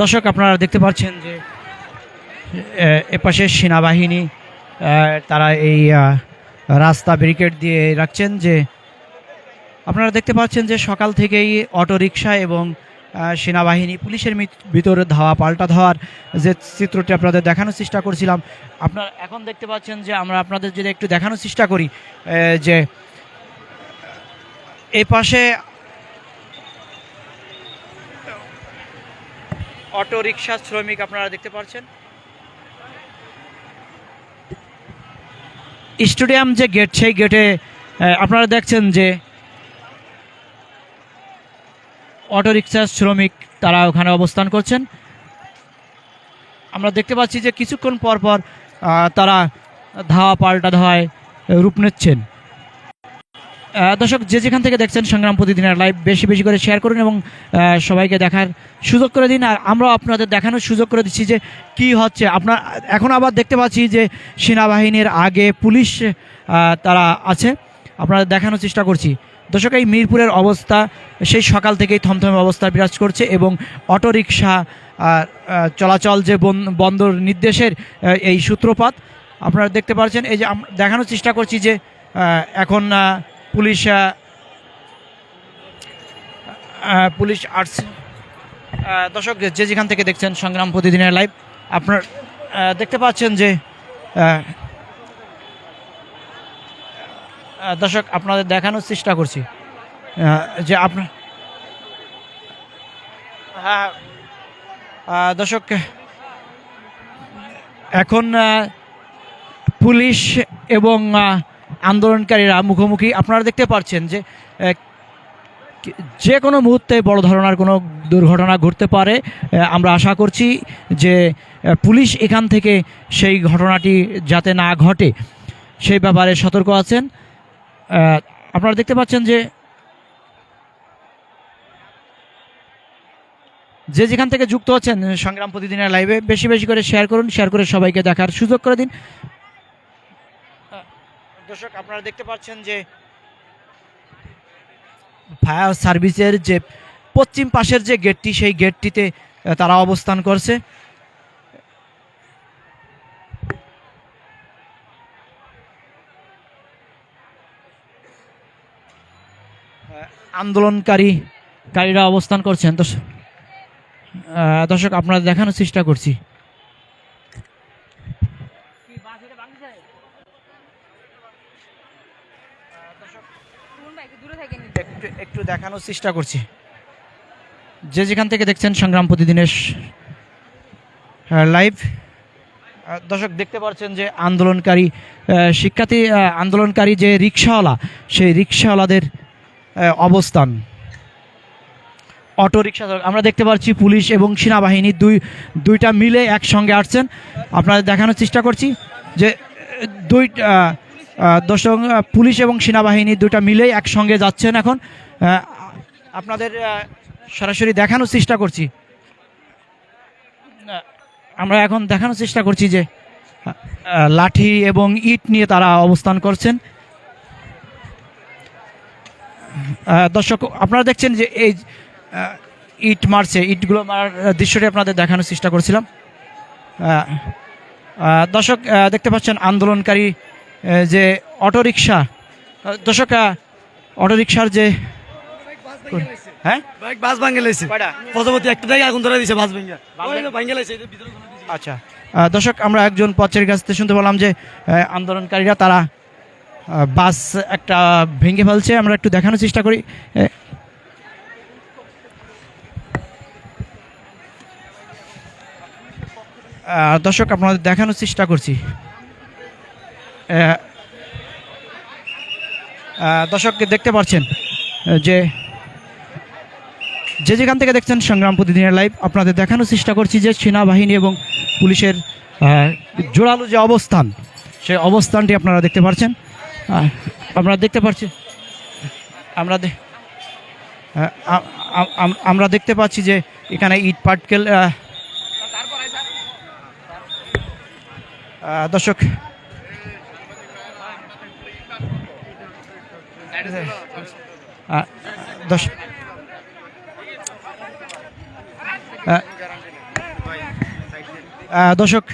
দর্শক, আপনারা দেখতে পাচ্ছেন যে এপাশে সেনাবাহিনী তারা এই রাস্তা ব্যারিকেড দিয়ে রাখছেন যে, আপনারা দেখতে পাচ্ছেন যে সকাল থেকেই অটোরিকশা এবং সেনাবাহিনী পুলিশের ভিতরে ধাওয়া, পাল্টা ধাওয়ার যে চিত্রটি আপনাদের দেখানোর চেষ্টা করছিলাম। আপনারা এখন দেখতে পাচ্ছেন যে আমরা আপনাদের যদি একটু দেখানোর চেষ্টা করি যে এ পাশে অটো রিক্সা শ্রমিক আপনারা দেখতে পাচ্ছেন। স্টেডিয়াম যে গেট, সেই গেটে আপনারা দেখছেন যে অটো রিক্সা শ্রমিক তারা ওখানে অবস্থান করছেন। আমরা দেখতে পাচ্ছি যে কিছুক্ষণ পর পর তারা ধাওয়া পাল্টা ধাওয়ায় রূপ নিচ্ছেন। দর্শক, যে যেখান থেকে দেখছেন সংগ্রাম প্রতিদিনের লাইভ বেশি বেশি করে শেয়ার করুন এবং সবাইকে দেখার সুযোগ করে দিন। আর আমরাও আপনাদের দেখানোর সুযোগ করে দিচ্ছি যে কি হচ্ছে। আপনার, এখন আবার দেখতে পাচ্ছি যে সেনাবাহিনীর আগে পুলিশ তারা আছে। আপনাদের দেখানোর চেষ্টা করছি। দর্শক, এই মিরপুরের অবস্থা, সেই সকাল থেকেই থমথমে অবস্থা বিরাজ করছে এবং অটোরিকশা চলাচল যে বন- বন্দর নির্দেশের এই সূত্রপাত, আপনারা দেখতে পাচ্ছেন। এই যে দেখানোর চেষ্টা করছি যে এখন পুলিশ পুলিশ আর্টস দর্শক যে যেখান থেকে দেখছেন সংগ্রাম প্রতিদিনের লাইভ আপনার দেখতে পাচ্ছেন যে দর্শক আপনাদের দেখানোর চেষ্টা করছি যে আপনার হ্যাঁ দর্শক, এখন পুলিশ এবং আন্দোলনকারীরা মুখোমুখি, আপনারা দেখতে পাচ্ছেন যে যে কোনো মুহূর্তে বড় ধরনের কোনো দুর্ঘটনা ঘটতে পারে। আমরা আশা করছি যে পুলিশ এখান থেকে সেই ঘটনাটি যাতে না ঘটে, সেই ব্যাপারে সতর্ক আছেন। আপনারা দেখতে পাচ্ছেন যে যে যেখান থেকে যুক্ত হচ্ছেন সংগ্রাম প্রতিদিনের লাইভে বেশি বেশি করে শেয়ার করুন শেয়ার করে সবাইকে দেখার সুযোগ করে দিন। দর্শক, আপনারা দেখতে পাচ্ছেন যে ফায়ার সার্ভিসের যে পশ্চিম পাশের যে গেটটি, সেই গেটটিতে তারা অবস্থান করছে। আন্দোলনকারী কারীরা অবস্থান করছেন। দর্শক দর্শক, আপনারা দেখানোর চেষ্টা করছি। একটু দেখানোর চেষ্টা করছি। যে যেখান থেকে দেখছেন সংগ্রাম প্রতিদিনের লাইভ দর্শক, দেখতে পাচ্ছেন যে আন্দোলনকারী শিক্ষার্থী আন্দোলনকারী যে রিক্সাওয়ালা, সেই রিক্সাওয়ালাদের অবস্থান। Auto rickshaw. আমরা দেখতে পাচ্ছি পুলিশ এবং সেনাবাহিনী দুই, দুইটা মিলে একসঙ্গে আসছেন। আপনাদের দেখানোর চেষ্টা করছি যে, দুই দর্শক পুলিশ এবং সেনাবাহিনী দুইটা মিলেই একসঙ্গে যাচ্ছেন এখন। আপনাদের সরাসরি দেখানোর চেষ্টা করছি। আমরা এখন দেখানোর চেষ্টা করছি যে লাঠি এবং ইট নিয়ে তারা অবস্থান করছেন। দর্শক, আপনারা দেখছেন যে এই ইট মারছে, ইটগুলো মারার দৃশ্যটি আপনাদের দেখানোর চেষ্টা করছিলাম। দর্শক দেখতে পাচ্ছেন আন্দোলনকারী যে অটোরিকশা। দর্শক অটোরিকশার যে হ্যাঁ? বাইক বাস লাইছে প্রজাপতি জায়গায় আগুন ধরে বাস লাইছে কিছু- আচ্ছা। দর্শক আমরা একজন পথের কাছ থেকে শুনতে পেলাম যে আন্দোলনকারীরা তারা বাস একটা ভেঙে ফেলছে। আমরা একটু দেখানোর চেষ্টা করি। দর্শক আপনাদের দেখানোর চেষ্টা করছি। আহ, আহ, দর্শক দেখতে পাচ্ছেন যে যে যেখান থেকে দেখছেন সংগ্রাম প্রতিদিনের লাইভ আপনাদের দেখানোর চেষ্টা করছি যে সেনাবাহিনী এবং পুলিশের জোরালো যে অবস্থান সেই অবস্থানটি আপনারা দেখতে পাচ্ছেন। আপনারা দেখতে পাচ্ছেন আমরা আমরা দেখতে পাচ্ছি যে এখানে ইট পাটকেল দর্শক আহ, দর্শক।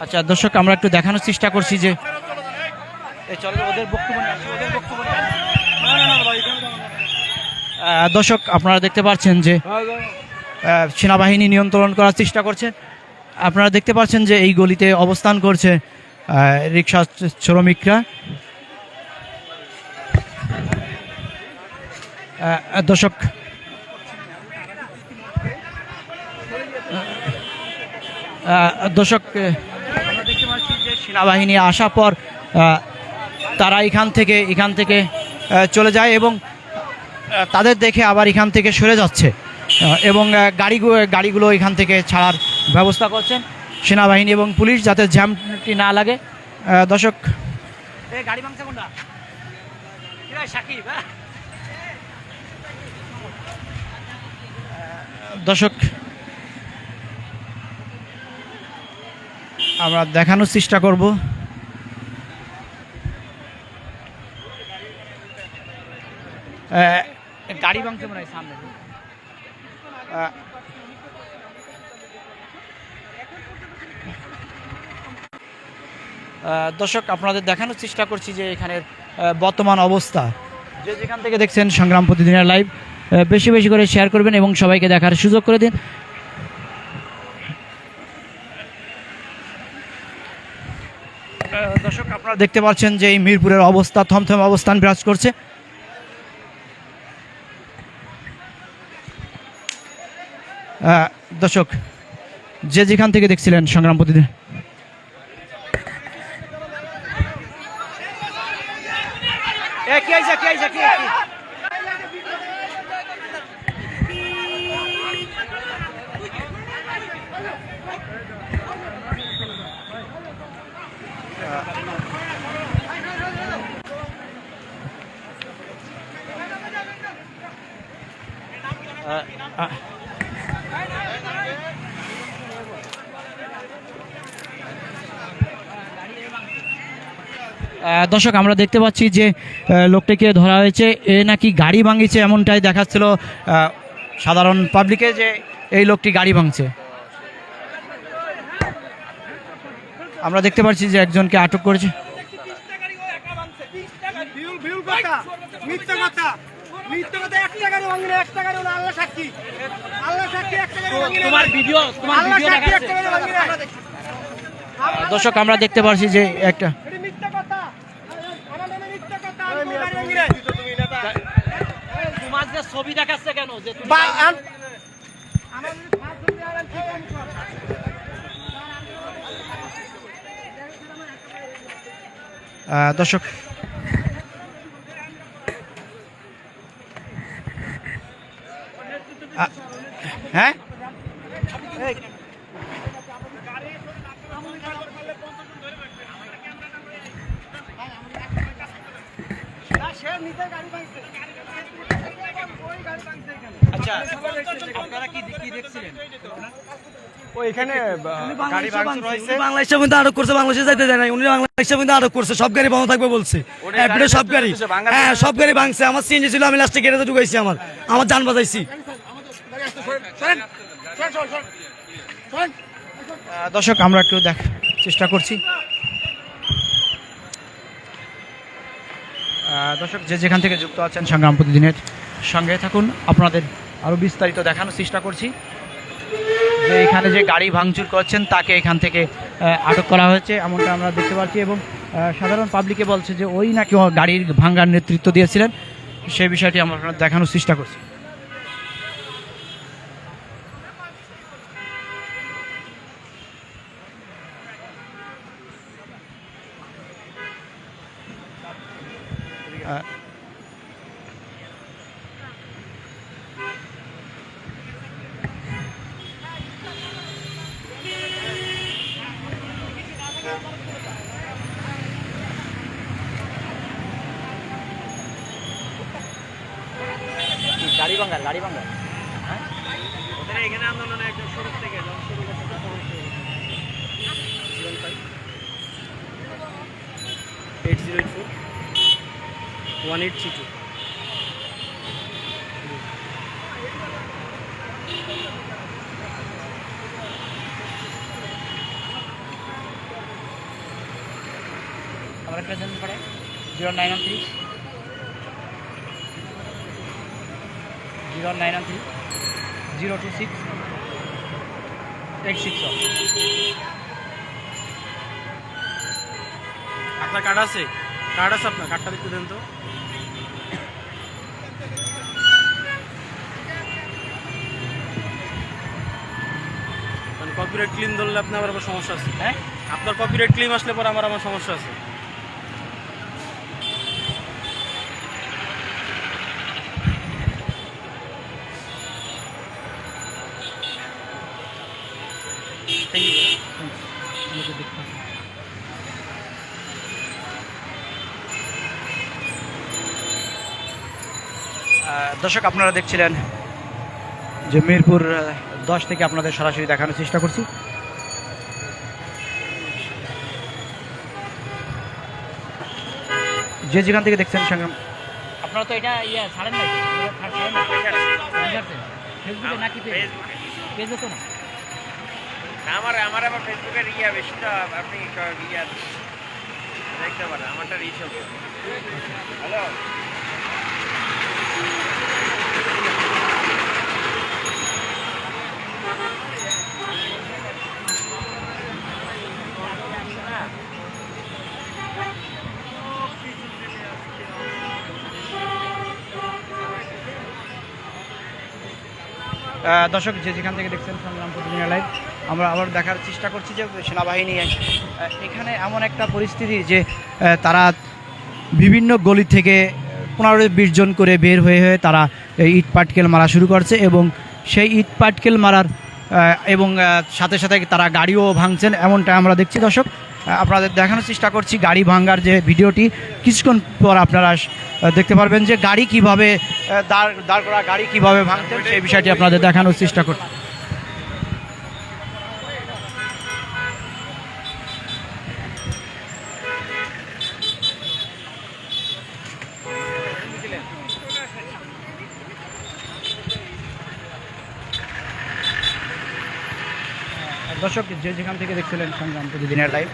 আচ্ছা দর্শক আমরা একটু দেখানোর চেষ্টা করছি যে দর্শক আপনারা দেখতে পাচ্ছেন যে সেনাবাহিনী নিয়ন্ত্রণ করার চেষ্টা করছে। আপনারা দেখতে পাচ্ছেন যে এই গলিতে অবস্থান করছে রিক্সা শ্রমিকরা। দর্শক দর্শক সেনাবাহিনী আসার পর তারা এখান থেকে এখান থেকে চলে যায় এবং তাদের দেখে আবার এখান থেকে সরে যাচ্ছে। এবং আহ, গাড়িগুলো গাড়িগুলো এখান থেকে ছাড়ার ব্যবস্থা করছেন সেনাবাহিনী এবং পুলিশ যাতে জ্যামটি না লাগে। দর্শক। গাড়ি ভাঙছে কোনটা? সাকিব দর্শক আমরা দেখানোর চেষ্টা করব। গাড়ি ভাঙছে মনে হয় সামনে। দর্শক, আপনাদের দেখানোর চেষ্টা করছি যে এখানের বর্তমান অবস্থা। যে যেখান থেকে দেখছেন সংগ্রাম প্রতিদিনের লাইভ বেশি বেশি করে শেয়ার করবেন এবং সবাইকে দেখার সুযোগ করে দিন। দর্শক, আপনারা দেখতে পাচ্ছেন যে এই মিরপুরের অবস্থা, থমথম অবস্থান বিরাজ করছে। দর্শক যে যেখান থেকে দেখছিলেন সংগ্রাম প্রতিদিন। কি আইসা কি আইসা কি আহ, দর্শক আমরা দেখতে পাচ্ছি যে আহ, লোকটিকে ধরা হয়েছে। এ নাকি গাড়ি ভাঙিছে এমনটাই দেখাচ্ছিল আহ, সাধারণ পাবলিকে যে এই লোকটি গাড়ি ভাঙছে। আমরা দেখতে পাচ্ছি যে একজনকে আটক করেছে। দর্শক আমরা দেখতে পাচ্ছি যে একটা এটি মিথ্যা কথা আমার নামে মিথ্যা কথা আমি কোনো গাড়ি ভাঙি না তোমার যে ছবি দেখাচ্ছে কেন? যে তুমি বা আম- আমার যদি ফাঁস ধরতে হয়, ঠিক আমি কর। আহ, দর্শক আ- হ্যাঁ গাড়ি। আচ্ছা আপনারা কি কি দেখছিলেন? বাংলাদেশে কিন্তু আটক করছে বাংলাদেশে যাইতে দেয় নাই। উনি বাংলাদেশে কিন্তু আটক করছে সব গাড়ি বন্ধ থাকবে বলছে। এভরিডে সব গাড়ি। হ্যাঁ সব গাড়ি ভাঙছে। আমার সিএনজি ছিল আমি লাস্টে ঢুকাইছি আমার। আমার যান বাজাইছি। দর্শক আমরা একটু দেখ চেষ্টা করছি। দর্শক, যে যেখান থেকে যুক্ত আছেন সংগ্রাম প্রতিদিনের সঙ্গে থাকুন। আপনাদের আরও বিস্তারিত দেখানোর চেষ্টা করছি। যে এখানে যে গাড়ি ভাঙচুর করছেন, তাকে এখান থেকে আটক করা হয়েছে, এমনটা আমরা দেখতে পাচ্ছি এবং সাধারণ পাবলিকে বলছে যে ওই নাকি গাড়ির ভাঙ্গার নেতৃত্ব দিয়েছিলেন। সেই বিষয়টি আমরা দেখানোর চেষ্টা করছি। গাড়ি ভাঙ্গার গাড়ি ভাঙ্গার eight zero eight four one eight three two present পড়ে zero nine three zero nine three zero two six eight six আপনার কার্ড আছে? কার্ড আছে আপনার? কার্ডটা একটু দেন তো। মানে কপিরাইট ক্লিম ধরলে আপনার আবার সমস্যা আছে। হ্যাঁ? আপনার কপিরাইট ক্লেম আসলে পরে আমার আমার সমস্যা আছে। দর্শক আপনারা দেখছিলেন যে মিরপুর দশ থেকে আপনাদের সরাসরি দেখানোর চেষ্টা করছি। যে যেখান থেকে দেখছেন সংগ্রাম আপনারা তো এটা ইয়ে ছাড়েন না ফেসবুকে নাকি পেজে তো না। আমার আমার আবার ফেসবুকের ইয়া বেশি তো আপনি ইয়া দেখতে পারেন আমারটা রিচ হবে হ্যালো? আহ, দর্শক, যে যেখান থেকে দেখছেন সংগ্রাম প্রতিদিনের লাইভ। আমরা আবার দেখার চেষ্টা করছি যে সেনাবাহিনী এখানে এমন একটা পরিস্থিতি যে তারা বিভিন্ন গলি থেকে পনেরো বিশ জন করে বের হয়ে হয়ে তারা ইট পাটকেল মারা শুরু করছে এবং সেই ইট পাটকেল মারার এবং সাথে সাথে তারা গাড়িও ভাঙছেন, এমনটা আমরা দেখছি। দর্শক আপনাদের দেখানোর চেষ্টা করছি গাড়ি ভাঙ্গার যে ভিডিওটি। কিছুক্ষণ পর আপনারা দেখতে পারবেন যে গাড়ি কীভাবে দাঁড় দাঁড় করা, গাড়ি কীভাবে ভাঙতেন সেই বিষয়টি আপনাদের দেখানোর চেষ্টা করছি। দর্শক যে যেখান থেকে দেখছিলেন সংগ্রাম প্রতিদিনের লাইভ